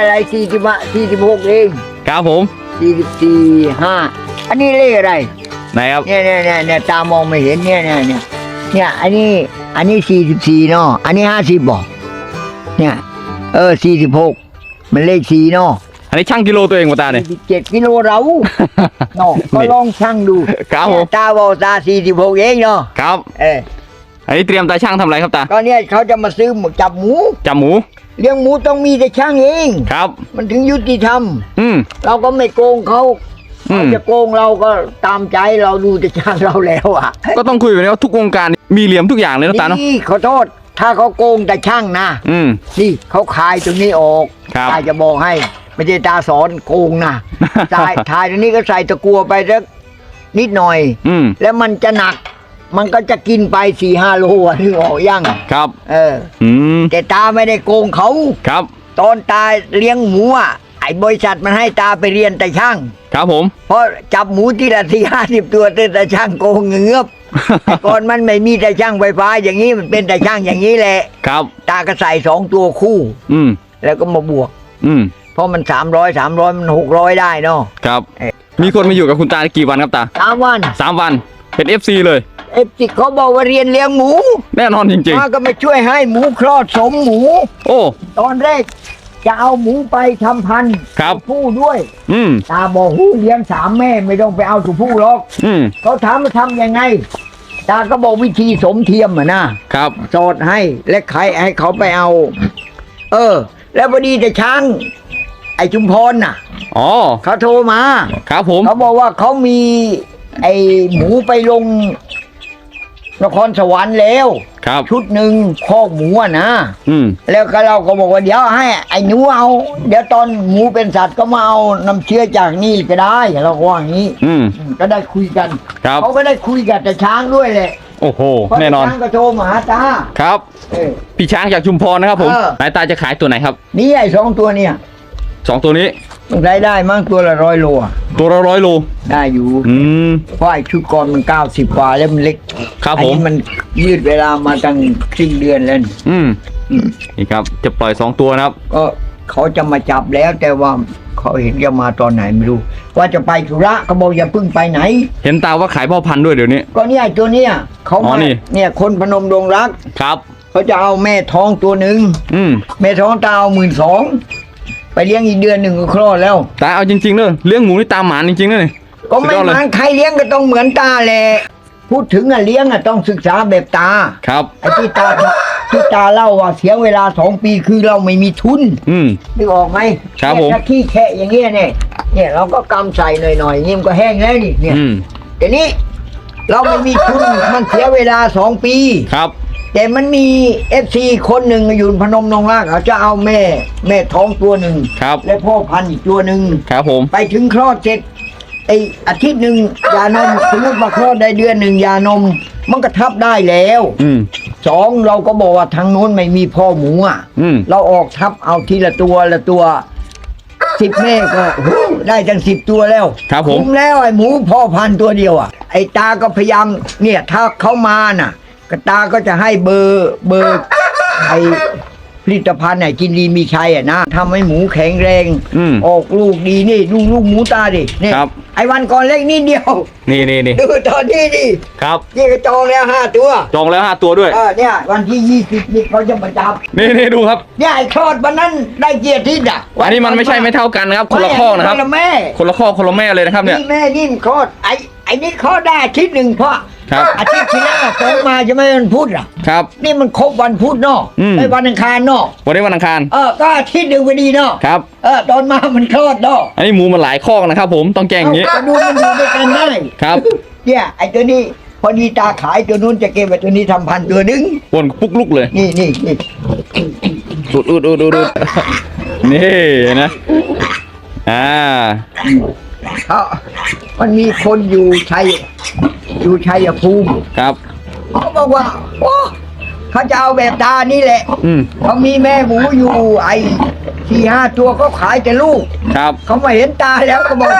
อะไรสี่สิบสี่สิบหกเองครับผมสี่สิบสี่ห้าอันนี้เลขอะไรไหนครับเนี่ยเนี่ยเนี่ยเนี่ยตามองไม่เห็นเนี่ยเนี่ยเนี่ยเนี่ยอันนี้อันนี้สี่สิบสี่เนาะอันนี้ห้าสิบบอกเนี่ยเออสี่สิบหกมันเลขสี่เนาะอันนี้ช่างกิโลตัวเองมาตาเนี่ยเจ็ดกิโลเราเนาะก็ลองชั่งดูครับผมเนี่ยตาบอกตาสี่สิบหกเองเนาะครับ เออ อันนี้เตรียมตาช่างทำอะไรครับตาก็เนี่ยเขาจะมาซื้อหมูจับหมู จับหมู เลี้ยงหมูต้องมีแต่ช่างเอง ครับ มันถึงยุติธรรม อืม เราก็ไม่โกงเขาอืม เขาจะโกงเราก็ตามใจเราดูแต่ช่างเราแล้วอะก็ต้องคุยแบบนี้ว่าทุกวงการมีเหลี่ยมทุกอย่างเลยนะตาเนาะนี่ขอโทษ ถ้าเขาโกงแต่ช่างนะอืม นี่เขาขายตรงนี้ออกครับตาจะบอกให้ไม่ใช่ตาสอนโกงนะ ทายทายตรงนี้ก็ใส่ตะกัวไปสักนิดหน่อย อืม แล้วมันจะหนัก มันก็จะกินไปสี่ห้าโลอะนึกออกยังครับ เออ อืมแต่ตาไม่ได้โกงเขา ครับ ตอนตาเลี้ยงหมูอะไอ้บริษัทมันให้ตาไปเรียนแต่ช่าง ครับผม เพราะจับหมูที่ละสี่ห้าสิบตัวแต่แต่ช่างโกงเงือบแต่ก่อนมันไม่มีแต่ช่างไฟฟ้า อย่างนี้มันเป็นแต่ช่างอย่างนี้แหละ ครับ ตาก็ใส่สองตัวคู่ อืม แล้วก็มาบวก อืม เพราะมันสามร้อยสามร้อยมันหกร้อยได้เนาะ ครับ เอ๊ะมีคนมาอยู่กับคุณตากี่วันครับตาสามวัน สามวัน เป็น FC เลย เอฟสิเขาบอกว่าเรียนเลี้ยงหมูแน่นอนจริง มาก็มาช่วยให้หมูคลอดสมหมู ๆ โอ้ ตอนแรกจะเอาหมูไปทำพันธุ์ครับตัวผู้ด้วย อืม ตาบอกหูเลี้ยงสามแม่ไม่ต้องไปเอาตัวผู้หรอก อืม เขาถามมาทำยังไง ตาก็บอกวิธีสมเทียมอะนะครับ สอดให้และใครให้เขาไปเอา เออ แล้วพอดีแต่ช้าง ไอ้ชุมพรน่ะ อ๋อ เขาโทรมา ครับผม เขาบอกว่าเขามี ไอ้หมูไปลง นครสวรรค์แล้ว ครับ ชุดหนึ่งคอกหมูอะนะ อืม แล้วก็เราก็บอกว่าเดี๋ยวให้ไอ้หนูเอา เดี๋ยวตอนหมูเป็นสัตว์ก็มาเอาน้ำเชื้อจากนี่ก็ได้ เราก็ว่าอย่างนี้อืม อืมก็ได้คุยกันครับ เขาก็ได้คุยกับแต่ช้างด้วยแหละโอ้โห เพราะแน่นอนช้างก็โทรมาหาตาครับ เออ พี่ช้างจากชุมพรนะครับผมเออ นายตาจะขายตัวไหนครับนี่ไอ้สองตัวเนี่ยสองตัวนี้มัน ได้ได้มั้งตัวละร้อยโลอะตัวละร้อยโล ได้อยู่อืม เพราะไอ้ชุดก่อนมันเก้าสิบกว่าแล้วมันเล็กครับอันผมนี้มันยืดเวลามาตั้งครึ่งเดือนแล้วนี่อืมอืมนี่ครับ จะปล่อยสองตัวนะครับ ก็เขาจะมาจับแล้วแต่ว่าเขาเห็นจะมาตอนไหนไม่รู้ ว่าจะไปธุระเขาบอกอย่าเพิ่งไปไหน เห็นตาว่าขายพ่อพันธุ์ด้วยเดี๋ยวนี้ ก็เนี่ยไอ้ตัวเนี้ยเขาอ๋อมานี่ เนี่ยคนพนมดงรัก ครับ เขาจะเอาแม่ท้องตัวหนึ่งอืม แม่ท้องตาเอาหมื่นสอง ไปเลี้ยงอีกเดือนหนึ่งก็คลอดแล้ว ตาเอาจริงๆเนอะเลี้ยงหมูนี่ตามหมานจริงๆเลยก็ไม่สุดยอดเลยมันใครเลี้ยงก็ต้องเหมือนตาแหละ พูดถึงอะเลี้ยงอะต้องศึกษาแบบตาครับ ไอ้ที่ตาที่ตาเล่าว่าเสียเวลาสองปีคือเราไม่มีทุนอืม นึกออกไหมครับเนี่ยผมถ้าขี้แคะอย่างเงี้ยเนี่ยเนี่ยเราก็กำใส่หน่อยๆนี่มันก็แห้งแล้วนี่เนี่ยอืมแต่นี้เราไม่มีทุนมันเสียเวลาสองปี ครับ แต่มันมีเอฟซีคนหนึ่งอยู่พนมนงรากเขาจะเอาแม่ แม่ท้องตัวหนึ่งครับ และพ่อพันธุ์อีกตัวหนึ่งครับผม ไปถึงคลอดเสร็จไออาทิตย์หนึ่งยานมสมมติมาคลอดได้เดือนหนึ่งยานม มันก็ทับได้แล้วอืม สองเราก็บอกว่าทางโน้นไม่มีพ่อหมูอะอืม เราออกทับเอาทีละตัวละตัวสิบแม่ก็โอ้โหได้ตั้งสิบตัวแล้วครับผมคุ้มแล้วไอ้หมูพ่อพันธุ์ตัวเดียวอะไอ้ตาก็พยายามเนี่ยถ้าเขามาน่ะ ก็ตาก็จะให้เบอร์เบอร์ไอ้ผลิตภัณฑ์ไหนกินดีมีชัยอะนะทำให้หมูแข็งแรง อืมออกลูกดีนี่ดูลูกหมูตาดิเนี่ยครับ ไอ้วันก่อนเล็กนิดเดียว นี่นี่นี่ดูตอนนี้ดิครับนี่ก็จองแล้วห้าตัวจองแล้วห้าตัวด้วย เออเนี่ย วันที่ยี่สิบนี่เขาจะมาจับนี่นี่ดูครับเนี่ยไอ้คลอดวันนั้นได้เกียรติทิศอะอันนี้มันไม่ใช่ไม่เท่ากันนะครับ คนละข้อนะครับคนละแม่คนละข้อคนละแม่เลยนะครับเนี่ย นี่แม่นี่มันคลอดไอ้ไอ้นี่คลอดได้อาทิตย์หนึ่งเพราะ ครับ อาทิตย์ที่แล้วอะตรงมาจะไม่มันพุธอะครับ นี่มันครบวันพุธเนาะอืม ไอ้วันอังคารเนาะวันนี้วันอังคาร เออก็อาทิตย์หนึ่งพอดีเนาะครับ เออตอนมามันคลอดเนาะอันนี้หมูมันหลายข้อนะครับผม ต้องแจ้งอย่างนี้เอ้าก็ดูมันอยู่ด้วยกันได้ครับ เนี่ยไอ้ตัวนี้พอดีตาขายตัวนู้นจะเก็บไอ้ตัวนี้ทำพันธุ์ตัวหนึงวนปุ๊กลุกเลย นี่นี่นี่อุดอุดอุดอุดอุดนี่นะ อ่า เขามันมีคนอยู่ชัยอยู่ชัยภูมิครับ เขาบอกว่า โอ้เขาจะเอาแบบตานี่แหละอืมเขามีแม่หมูอยู่ไอ้สี่ห้าตัวก็ขายแต่ลูก ครับ เขามาเห็นตาแล้วก็บอก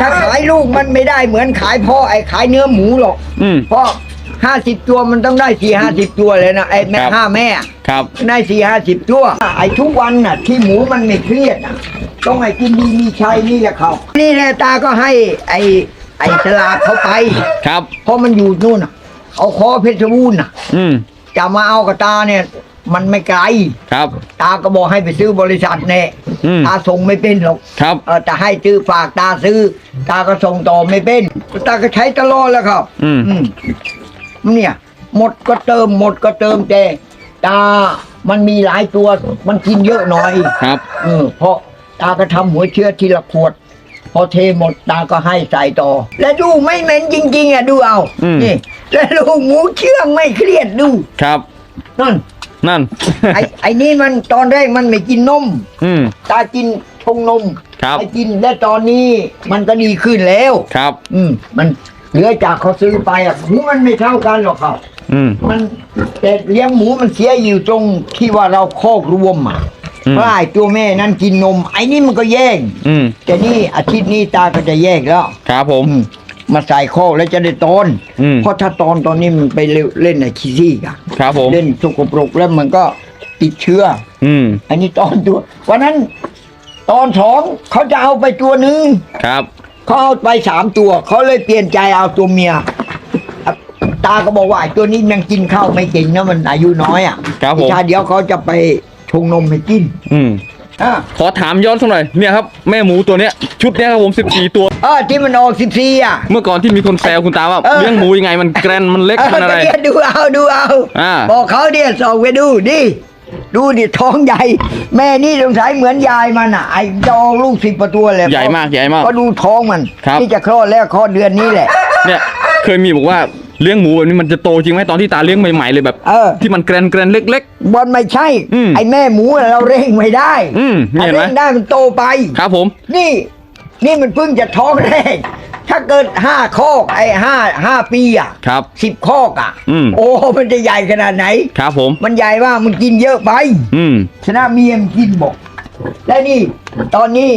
ถ้าขายลูกมันไม่ได้เหมือนขายพ่อไอ้ขายเนื้อหมูหรอกอืม เพราะ ห้าสิบตัวมันต้องได้สี่ห้าสิบตัวเลยนะไอ้แม่ครับ ห้าแม่ ครับ ได้สี่ห้าสิบตัว ไอ้ทุกวันน่ะ ที่หมูมันไม่เครียดน่ะต้องไอ้กินดีมีชัยนี่แหละเขานี่แหละตาก็ให้ไอ้ไอ้สลากเขาไป ครับ เพราะมันอยู่นู่นน่ะเอาคอเพชรบูรณ์น่ะ อืมจะมาเอากับตาเนี่ย มันไม่ไกล ครับ ตาก็บอกให้ไปซื้อบริษัทเนี่ยอืม ตาส่งไม่เป็นหรอกครับ เออแต่ให้ซื้อฝากตาซื้อ ตาก็ส่งต่อไม่เป็น ตาก็ใช้ตลอดแล้วครับ อืมม เนี่ย หมดก็เติมหมดก็เติมแต่ตามันมีหลายตัวมันกินเยอะหน่อยครับ เออเพราะตาก็ทำหัวเชื้อทีละขวด พอเทหมดตาก็ให้ใส่ต่อ และดูไม่เหม็นจริง ๆอะดูเอาอืม นี่และลูกหมูเชื่องไม่เครียดดูครับ นั่น นั่น ไอ้ ไอ้นี่มันตอนแรกมันไม่กินนม อืม ตากินชงนมครับ ไอ้กินและตอนนี้มันก็ดีขึ้นแล้ว ครับ อืม มัน เหลือจากเขาซื้อไปอะหมูมันไม่เท่ากันหรอกครับ อืม มันแต่เลี้ยงหมูมันเสียอยู่ตรงที่ว่าเราคอกรวมอะอืมเพราะไอ้ตัวแม่นั้นกินนม ไอ้นี่มันก็แย่ง อืมแต่นี่อาทิตย์นี้ตาก็จะแยกแล้วครับผม อืมมาใส่คอกแล้วจะได้ตอนอืม เพราะถ้าตอนตอนนี้มันไปเล่นไอ้คิซี่กันครับผม เล่นสกปรกแล้วมันก็ติดเชื้อ อืม อันนี้ตอนตัววันนั้น ตอนสองเขาจะเอาไปตัวหนึ่งครับ เขาเอาไปสามตัว เขาเลยเปลี่ยนใจเอาตัวเมียอะตาก็บอกว่าไอ้ตัวนี้ยังกินข้าวไม่เก่งนะมันอายุน้อยอะครับผม อีกชาเดียวเขาจะไปชงนมให้กินอืมอะขอถามย้อนสักหน่อยเนี่ยครับแม่หมูตัวเนี้ยชุดเนี้ยครับผมสิบสี่ตัว เออที่มันออกสิบสี่อะ เมื่อก่อนที่มีคนแซวคุณตาว่าเออ เลี้ยงหมูยังไงมันแกรนมันเล็กเออมันอะไรก็เนี่ยดูเอาดูเอาอ่า บอกเขาเดี๋ยวส่องไปดูดิ ดูดิท้องใหญ่ แม่นี่สงสัยเหมือนยายมันอะไอ้จะออกลูกสิบประตัวเลยใหญ่มากใหญ่มากก็ดูท้องมัน ครับ ที่จะคลอดแล้วคลอดเดือนนี้แหละ เนี่ยเคยมีบอกว่าเลี้ยงหมูแบบนี้มันจะโตจริงไหมตอนที่ตาเลี้ยงใหม่ๆเลยแบบ เออ ที่มันแกรนแกรนเล็ก บอลไม่ใช่ อืมไอ้แม่หมูเราเร่งไม่ได้อืมนี่เห็นไหมถ้าเร่งได้มันโตไป ๆ ครับผม นี่ นี่มันเพิ่งจะท้องแรก ถ้าเกิดห้าคอกไอ้ห้าห้าปีอะครับ สิบคอกอะอืม โอ้มันจะใหญ่ขนาดไหน ครับผม มันใหญ่ว่ามันกินเยอะไป อืม ชนะเมียมนกินบอกและนี่ตอนนี้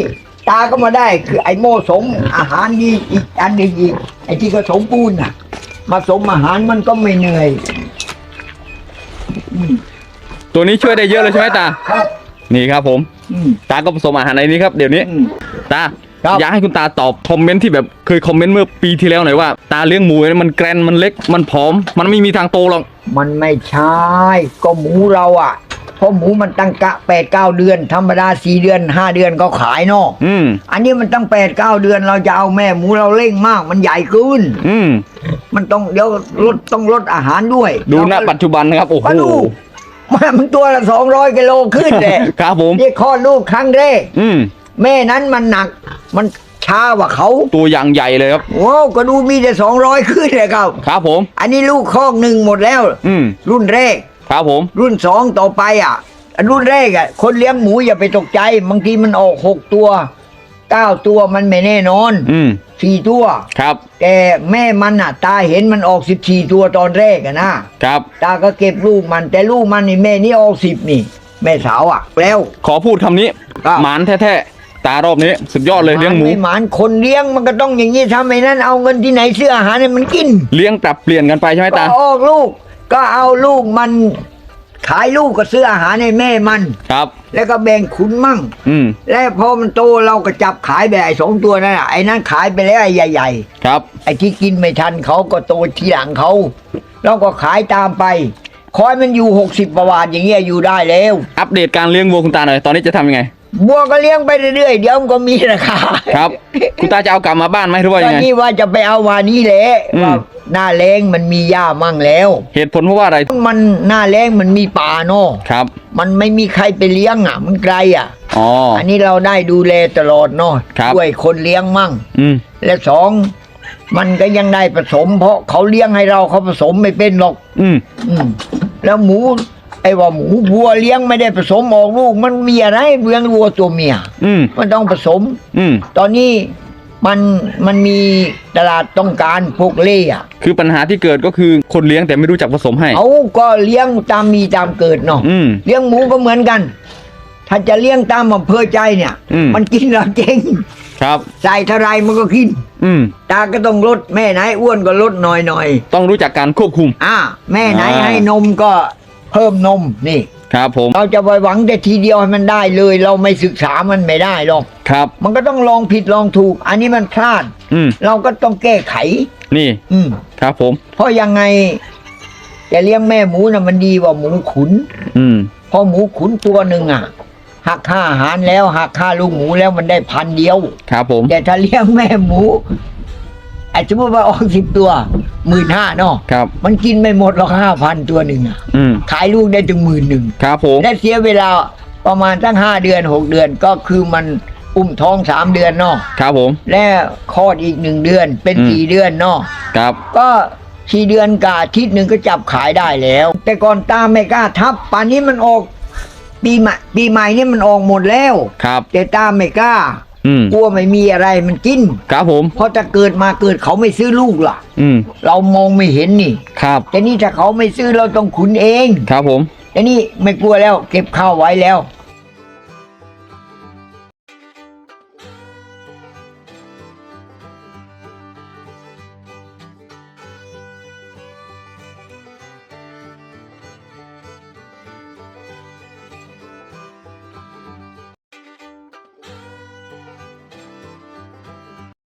ตาก็มาได้คือไอ้โม่สมอาหารนี่อีกอันหนึ่งอีกไอ้ที่ก็สมปูนน่ะ มาสมอาหารมันก็ไม่เหนื่อยตัวนี้ช่วยได้เยอะเลยใช่ไหมตา ครับ นี่ครับผม อืมตาก็ผสมอาหารในนี้ครับเดี๋ยวนี้ อืมตา ครับ อยากให้คุณตาตอบคอมเมนต์ที่แบบเคยคอมเมนต์เมื่อปีที่แล้วหน่อยว่า ตาเลี้ยงหมูเนี่ยมันแกรนมันเล็กมันผอม มันไม่มีทางโตหรอกมันไม่ใช่ก็หมูเราอะเพราะหมูมันตั้งกะแปดเก้าเดือน ธรรมดาสี่เดือนห้าเดือนก็ขายเนาะอืม อันนี้มันตั้งแปดเก้าเดือนเราจะเอาแม่หมูเราเร่งมาก มันใหญ่ขึ้น อืม มันต้องเดี๋ยวลดต้องลดอาหารด้วยดูณเราก็ปัจจุบันนะครับโอ้โหมาดูมันมันตัวละสองร้อยกิโลขึ้นเลยครับผม นี่คลอดลูกครั้งแรก อืม แม่นั้นมันหนัก มันช้ากว่าเขาตัวอย่างใหญ่เลยครับ โอ้ก็ดูมีแต่สองร้อยขึ้นเลยครับ ครับผม อันนี้ลูกคอกหนึ่งหมดแล้ว อืมรุ่นแรก ครับผม รุ่นสองต่อไปอะอันรุ่นแรกอะ คนเลี้ยงหมูอย่าไปตกใจ บางทีมันออกหกตัวเก้าตัวมันไม่แน่นอนอืมสี่ตัว ครับ แต่แม่มันอะ ตาเห็นมันออกสิบสี่ตัวตอนแรกอะนะครับ ตาก็เก็บลูกมัน แต่ลูกมันนี่แม่นี่ออกสิบนี่ แม่สาวอะ แล้ว ขอพูดคำนี้ ครับ หมานแท้ๆ ตารอบนี้ สุดยอดเลยเลี้ยงหมู ไม่หมานคนเลี้ยงมันก็ต้องอย่างนี้ทำไมนั้นเอาเงินที่ไหนซื้ออาหารให้มันกินเลี้ยงปรับเปลี่ยนกันไปใช่ไหมก็ตา ออกลูก ก็เอาลูกมัน ขายลูกก็ซื้ออาหารให้แม่มัน ครับ แล้วก็แบ่งขุนมั่ง อืม แล้วพอมันโตเราก็จับขายแบบไอ้สองตัวนั่นน่ะไอ้นั้นขายไปแล้วไอ้ใหญ่ ครับ ๆ ไอ้ที่กินไม่ทันเขาก็โตทีหลังเขาเราก็ขายตามไป คอยมันอยู่หกสิบประวัติอย่างเงี้ยอยู่ได้แล้ว อัปเดตการเลี้ยงวัวคุณตาหน่อย ตอนนี้จะทำยังไง บัวก็เลี้ยงไปเรื่อยๆเดี๋ยวมันก็มีราคาครับ คุณตาจะเอากลับมาบ้านไหมหรือว่าตยัองนไง นี้ว่าจะไปเอามานี่แหละอืม ว่าหน้าแรงมันมีหญ้ามั่งแล้ว เหตุผลเพราะว่าอะไรมันหน้าแรงมันมีป่าเนาะครับมันไม่มีใครไปเลี้ยงอะ มันไกลอะ อ๋ออันนี้เราได้ดูแลตลอดเนาะครับ ด้วยคนเลี้ยงมั่ง อืมและสองมันก็ยังได้ผสม เพราะเขาเลี้ยงให้เราเขาผสมไม่เป็นหรอก อืมอืมแล้วหมูไอ้ว่าหมูวัวเลี้ยงไม่ได้ผสมออกลูก มันมีอะไรเลี้ยงวัวตัวเมียอืมมันต้องผสม อืมตอนนี้มันมันมีตลาดต้องการพวกเล่อะคือปัญหาที่เกิดก็คือคนเลี้ยงแต่ไม่รู้จักผสมให้เขาก็เลี้ยงตามมีตามเกิดเนาะอืม เลี้ยงหมูก็เหมือนกัน ถ้าจะเลี้ยงตามอำเภอใจเนี่ย อืม มันกินเราเจ๊งครับ ใส่เท่าไรมันก็กิน อืม ตาก็ต้องลดแม่ไหนอ้วนก็ลดหน่อยหน่อยต้องรู้จักการควบคุม ๆอ่า แม่ไหนอ่า ให้นมก็ เพิ่มนมนี่ ครับผม เราจะไปหวังแต่ทีเดียวให้มันได้เลย เราไม่ศึกษามันไม่ได้หรอก ครับ มันก็ต้องลองผิดลองถูก อันนี้มันพลาด อืม เราก็ต้องแก้ไข นี่ อืม ครับผม เพราะยังไงจะเลี้ยงแม่หมูน่ะมันดีกว่าหมูขุน อืม เพราะหมูขุนตัวหนึ่งอะหักค่าอาหารแล้วหักค่าลูกหมูแล้วมันได้พันเดียว ครับผม แต่ถ้าเลี้ยงแม่หมูไอ้สมมติว่าออกสิบตัวหมื่นห้าเนาะครับ มันกินไม่หมดหรอกห้าพันตัวหนึ่งอะอืมขายลูกได้ถึงหมื่นหนึ่งครับผมและเสียเวลาประมาณตั้งห้าเดือนหกเดือนก็คือมันอุ้มท้องสามเดือนเนาะครับผม และคลอดอีกหนึ่งเดือนเป็นอืม สี่เดือนเนาะครับ ก็สี่เดือนกับอาทิตย์หนึ่งก็จับขายได้แล้ว แต่ก่อนตาไม่กล้าทับป่านนี้มันออกปีใหม่ปีใหม่นี่มันออกหมดแล้ว ครับ แต่ตาไม่กล้า อืมกลัวไม่มีอะไรมันกิน ครับผม เพราะถ้าเกิดมาเกิดเขาไม่ซื้อลูกล่ะ อืมเรามองไม่เห็นนี่ ครับแต่นี่ถ้าเขาไม่ซื้อเราต้องขุนเอง ครับผม แต่นี่ไม่กลัวแล้ว เก็บข้าวไว้แล้ว